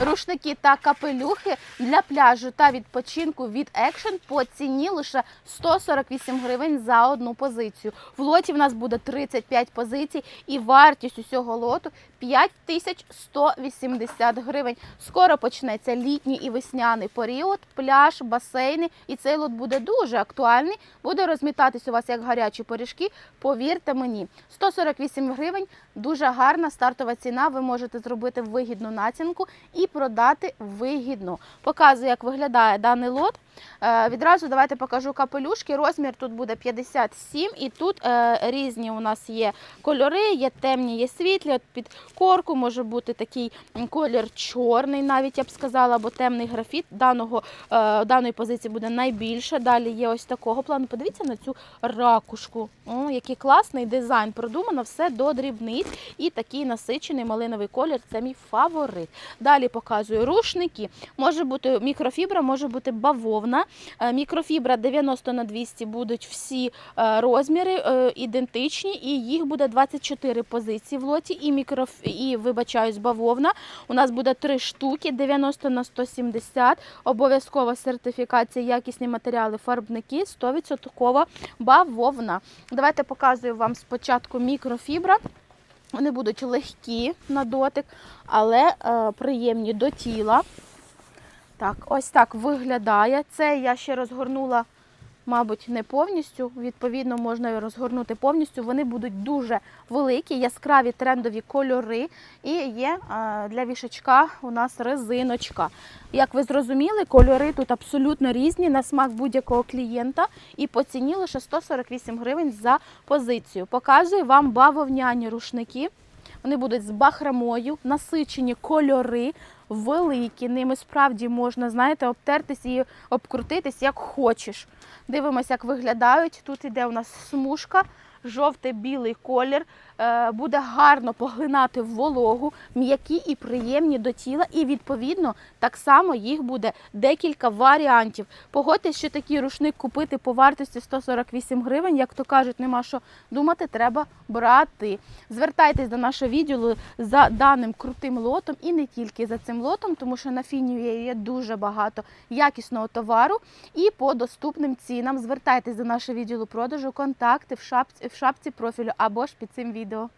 рушники та капелюхи для пляжу та відпочинку від Action по ціні лише 148 гривень за одну позицію. В лоті в нас буде 35 позицій і вартість усього лоту 5180 гривень. Скоро почнеться літній і весняний період, пляж, басейни, і цей лот буде дуже актуальний. Буде розмітатись у вас як гарячі пиріжки. Повірте мені, 148 гривень дуже гарна стартова ціна. Ви можете зробити вигідну націнку і продати вигідно. Показую, як виглядає даний лот. Е, Відразу давайте покажу капелюшки. Розмір тут буде 57, і тут е, різні у нас є кольори, є темні, є світлі. От під корку може бути такий колір чорний, навіть я б сказала, або темний графіт. Даного, е, даної позиції буде найбільше. Далі є ось такого плану. Подивіться на цю ракушку. О, який класний дизайн. Продумано все до дрібниць. І такий насичений малиновий колір це мій фаворит. Далі показую рушники. Може бути мікрофібра, може бути бавовна. Е, Мікрофібра 90 на 200 будуть всі е, розміри е, ідентичні, і їх буде 24 позиції в лоті. І мікроф... і вибачаюсь, бавовна. У нас буде 3 штуки, 90 на 170. Обов'язкова сертифікація, якісні матеріали, фарбники, 100% бавовна. Давайте показую вам спочатку мікрофібра. Вони будуть легкі на дотик, але е, приємні до тіла. Так, ось так виглядає. Це я ще розгорнула, мабуть, не повністю. Відповідно, можна розгорнути повністю. Вони будуть дуже великі, яскраві трендові кольори. І є для вішачка у нас резиночка. Як ви зрозуміли, кольори тут абсолютно різні на смак будь-якого клієнта. І по ціні лише 148 гривень за позицію. Показую вам бавовняні рушники. Вони будуть з бахромою, насичені кольори, великі. Ними справді можна, знаєте, обтертись і обкрутитись як хочеш. Дивимося, як виглядають. Тут іде у нас смужка, жовтий-білий колір. Е, Буде гарно поглинати вологу, м'які і приємні до тіла. І відповідно так само їх буде декілька варіантів. Погодьтесь, що такий рушник купити по вартості 148 гривень, як то кажуть, нема що думати, треба брати. Звертайтесь до нашого відділу за даним крутим лотом і не тільки за цим лотом, тому що на фіні є дуже багато якісного товару і по доступним цінам. Звертайтесь до нашого відділу продажу, контакти в шапці, шапці профілю або ж під цим відео.